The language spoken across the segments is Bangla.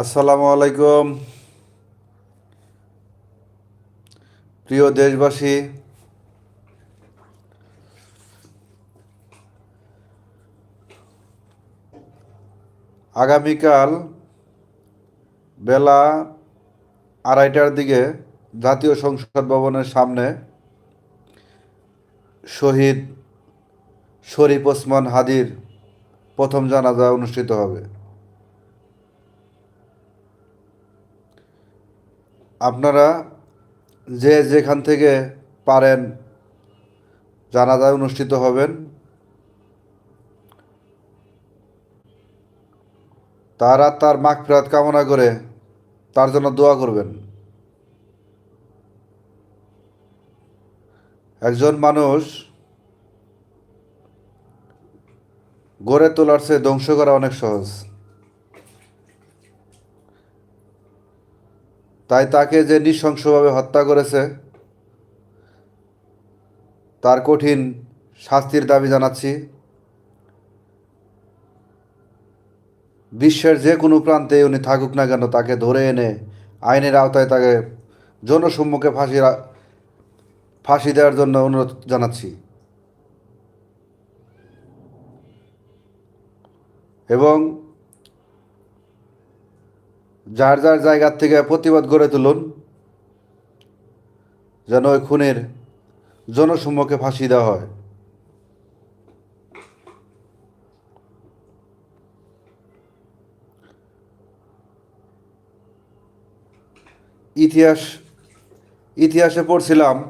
আসসালামু আলাইকুম। প্রিয় দেশবাসী, আগামীকাল বেলা আড়াইটার দিকে জাতীয় সংসদ ভবনের সামনে শহীদ শরীফ ওসমান হাদির প্রথম জানাজা অনুষ্ঠিত হবে। আপনারা যে যেখান থেকে পারেন জানাজায় অনুষ্ঠিত হবেন। তারা তার মাগফিরাত কামনা করে তার জন্য দোয়া করবেন। একজন মানুষ গড়ে তোলার চেয়ে ধ্বংস করা অনেক সহজ। তাই তাকে যে নৃশংসভাবে হত্যা করেছে, তার কঠিন শাস্তির দাবি জানাচ্ছি। বিশ্বের যে কোনো প্রান্তে উনি থাকুক না কেন, তাকে ধরে এনে আইনের আওতায় তাকে জনসম্মুখে ফাঁসি ফাঁসি দেওয়ার জন্য অনুরোধ জানাচ্ছি। এবং যার যার জায়গার থেকে প্রতিবাদ গড়ে তুলুন, যেন ওই খুনের জনসম্মুখে ফাঁসি দেওয়া হয়। ইতিহাস, ইতিহাসে পড়ছিলাম,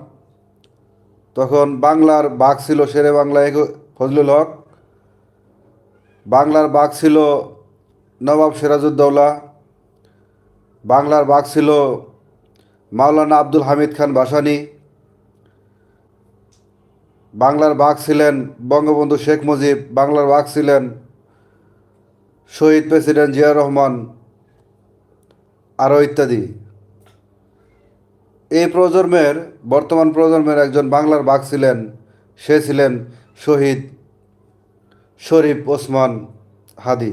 তখন বাংলার বাঘ ছিল শেরে বাংলা এক- ফজলুল হক। বাংলার বাঘ ছিল নবাব সিরাজউদ্দৌলা। বাংলার বাঘ ছিল মাওলানা আব্দুল হামিদ খান ভাসানী বাংলার বাঘ ছিলেন বঙ্গবন্ধু শেখ মুজিব, বাংলার বাঘ ছিলেন শহীদ প্রেসিডেন্ট জিয়া রহমান আরও ইত্যাদি। এই প্রজন্মের, বর্তমান প্রজন্মের একজন বাংলার বাঘ ছিলেন, সে ছিলেন শহীদ শরীফ ওসমান হাদি।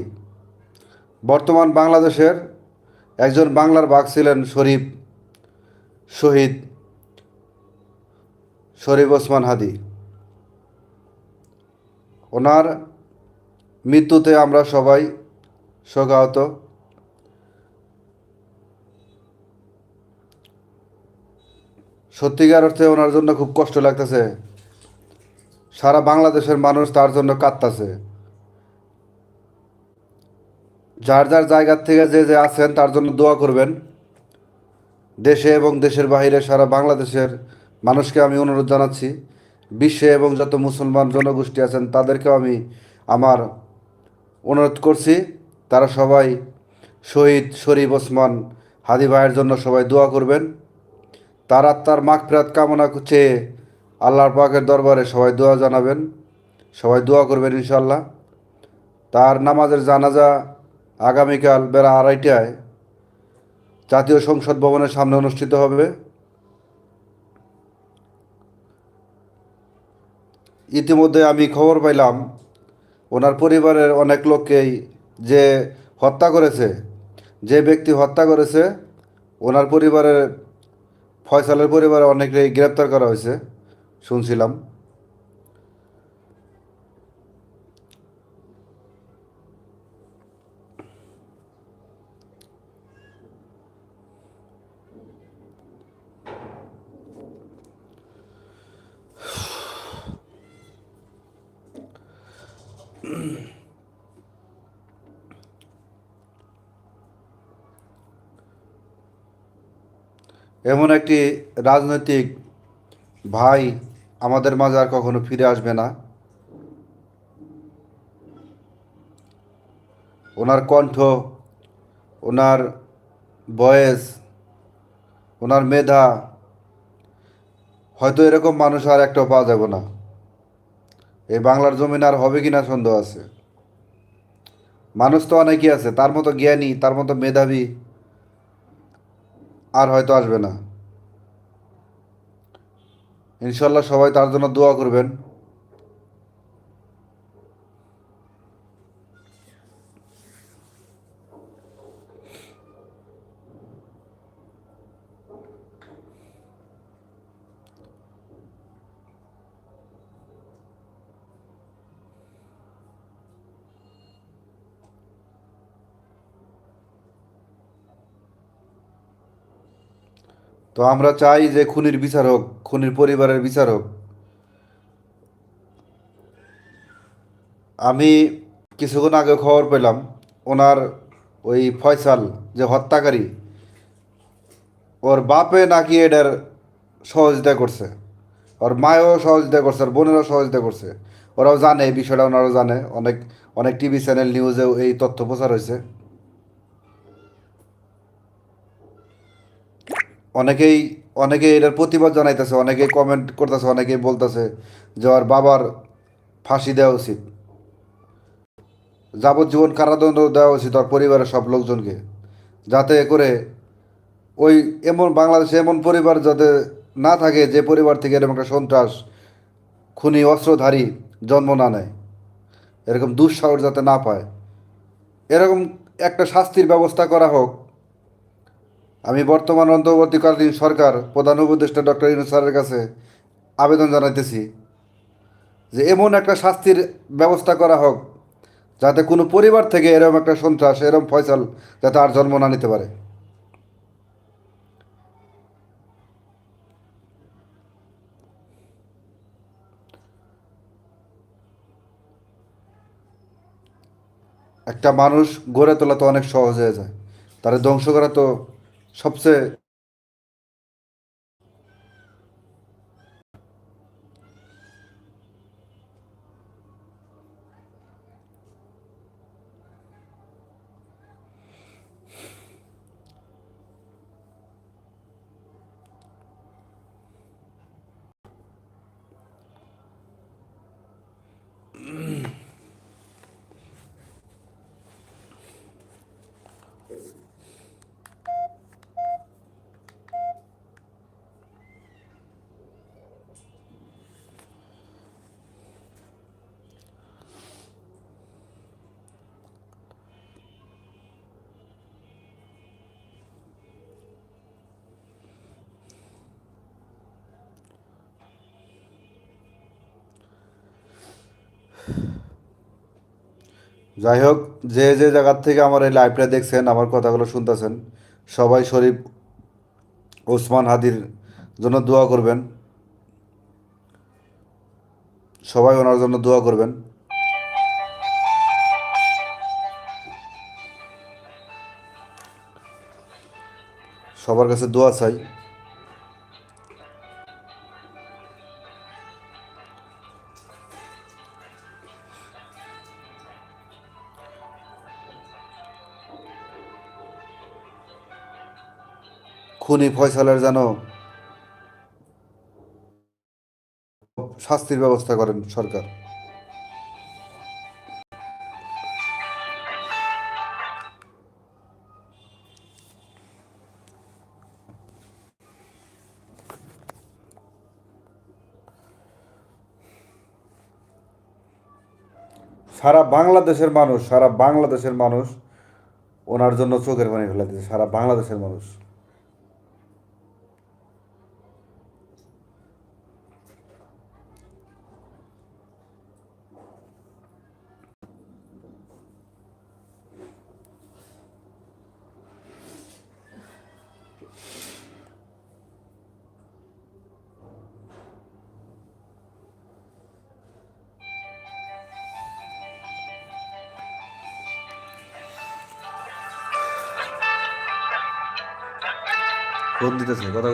বর্তমান বাংলাদেশের একজন বাংলার বাঘ ছিলেন শরীফ শহীদ শরীফ ওসমান হাদি। ওনার মৃত্যুতে আমরা সবাই শোকাহত। সত্যিকার অর্থে ওনার জন্য খুব কষ্ট লাগতেছে। সারা বাংলাদেশের মানুষ তার জন্য কাঁদতেছে। যার যার জায়গার থেকে যে যে আছেন, তার জন্য দোয়া করবেন। দেশে এবং দেশের বাইরে সারা বাংলাদেশের মানুষকে আমি অনুরোধ জানাচ্ছি, বিশ্বে এবং যত মুসলমান জনগোষ্ঠী আছেন, তাদেরকেও আমি আমার অনুরোধ করছি। তারা সবাই শহীদ শরীফ ওসমান হাদি ভাইয়ের জন্য সবাই দোয়া করবেন। তার আত্মার মাগফিরাত কামনা চেয়ে আল্লাহর পাকের দরবারে সবাই দোয়া জানাবেন, সবাই দোয়া করবেন ইনশাল্লাহ তার নামাজের জানাজা আগামীকাল বেলা আড়াইটায় জাতীয় সংসদ ভবনের সামনে অনুষ্ঠিত হবে। ইতিমধ্যে আমি খবর পাইলাম, ওনার পরিবারের অনেক লোককেই যে হত্যা করেছে, যে ব্যক্তি হত্যা করেছে, ওনার পরিবারের, ফয়সালের পরিবারে অনেকেই গ্রেপ্তার করা হয়েছে, শুনছিলাম। এমন একটি রাজনৈতিক ভাই আমাদের মাঝে আর কখনো ফিরে আসবে না। ওনার কণ্ঠ, ওনার বয়েস, ওনার মেধা, হয়তো এরকম মানুষ আর একটাও পাওয়া যাবে না। এই বাংলার জমিন আর হবে কি না সন্দেহ আছে। মানুষ তো অনেকই আছে, তার মতো জ্ঞানী, তার মতো মেধাবী আর হয়তো আসবে না। ইনশাল্লাহ সবাই তার জন্য দোয়া করবেন। তো আমরা চাই যে খুনির বিচার হোক, খুনির পরিবারের বিচার হোক। আমি কিছুক্ষণ আগে খবর পেলাম, ওনার ওই ফয়সাল যে হত্যাকারী, ওর বাপে নাকি এটার সহযোগিতা করছে। ওর মায়ও সহযোগিতা করছে, ওর বোনেরও সহযোগিতা করছে। ওরাও জানে, এই বিষয়টা ওনারাও জানে। অনেক অনেক টিভি চ্যানেল নিউজেও এই তথ্য প্রচার হয়েছে। অনেকেই অনেকেই এটার প্রতিবাদ জানাইতেছে, অনেকেই কমেন্ট করতেছে, অনেকেই বলতেছে যে ওর বাবার ফাঁসি দেওয়া উচিত। যাবজ্জীবন কারাদণ্ড দেওয়া উচিত ওর পরিবারের সব লোকজনকে, যাতে করে ওই এমন, বাংলাদেশে এমন পরিবার যাতে না থাকে যে পরিবার থেকে এরকম একটা সন্ত্রাস, খুনি, অস্ত্রধারী জন্ম না নেয়। এরকম দুঃসাহস যাতে না পায়। এরকম একটা শাস্তির ব্যবস্থা করা হোক আমি বর্তমান অন্তর্বর্তীকালীন সরকার প্রধান উপদেষ্টা ডক্টর ইনু স্যারের কাছে আবেদন জানাইতেছি যে এমন একটা শাস্তির ব্যবস্থা করা হোক, যাতে কোনো পরিবার থেকে এরকম একটা সন্ত্রাস, এরকম ফয়সাল যাতে আর জন্ম না নিতে পারে। একটা মানুষ গড়ে তোলা তো অনেক সহজ হয়ে যায়। তারা ধ্বংস করা তো সবচেয়ে যাই হোক, যে যে জায়গার থেকে আমার এই লাইভটা দেখছেন, আমার কথাগুলো শুনতেছেন, সবাই শরীফ, ওসমান হাদির জন্য দোয়া করবেন। সবাই ওনার জন্য দোয়া করবেন। সবার কাছে দোয়া চাই। খুনি ফয়সালের যেন শাস্তির ব্যবস্থা করেন সরকার। সারা বাংলাদেশের মানুষ, সারা বাংলাদেশের মানুষ ওনার জন্য চোখের পানি ফেলে দিয়েছে, সারা বাংলাদেশের মানুষ। ফোন দিতেছে কথা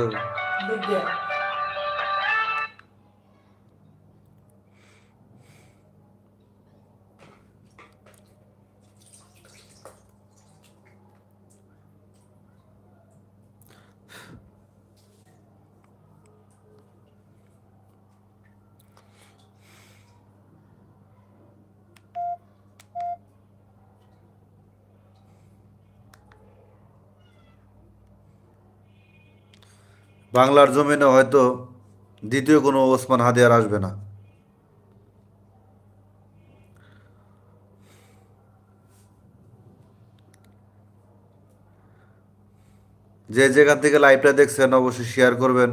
বাংলার জমিনে হয়তো দ্বিতীয় কোনো ওসমান হাদি আর আসবে না। যে যেখান থেকে লাইভটা দেখছেন অবশ্যই শেয়ার করবেন।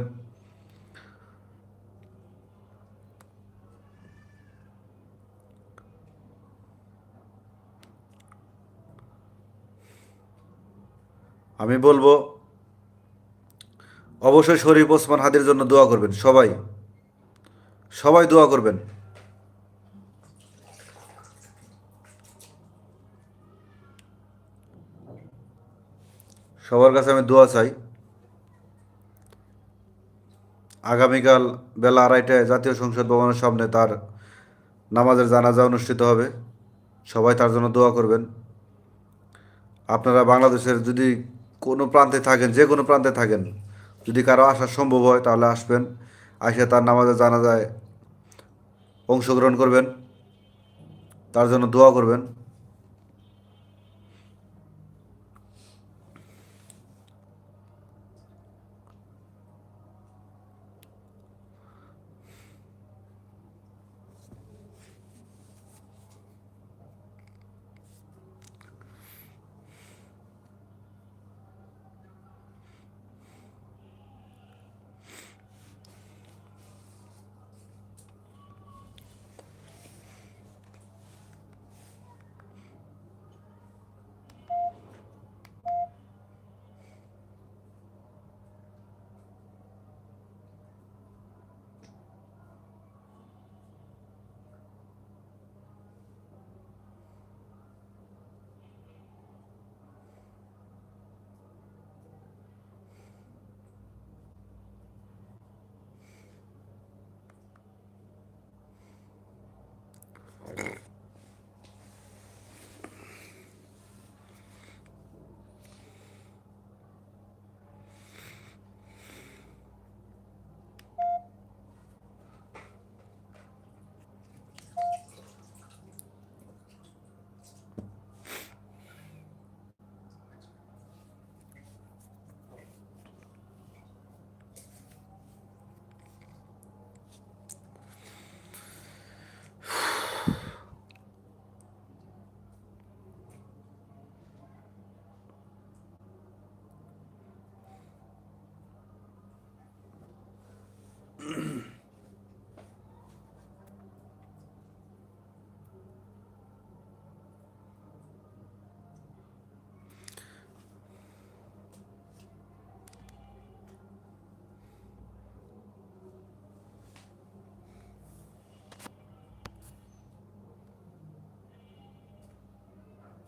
আমি বলব অবশ্যই শরীফ ওসমান হাদির জন্য দোয়া করবেন, সবাই। সবাই দোয়া করবেন। সবার কাছে আমি দোয়া চাই। আগামীকাল বেলা আড়াইটায় জাতীয় সংসদ ভবনের সামনে তার নামাজের জানাজা অনুষ্ঠিত হবে। সবাই তার জন্য দোয়া করবেন। আপনারা বাংলাদেশের যদি কোনো প্রান্তে থাকেন, যে কোনো প্রান্তে থাকেন যদি কারও আসা সম্ভব হয়, তাহলে আসবেন। আসে তার নামাজে জানা যায় অংশগ্রহণ করবেন। তার জন্য দোয়া করবেন।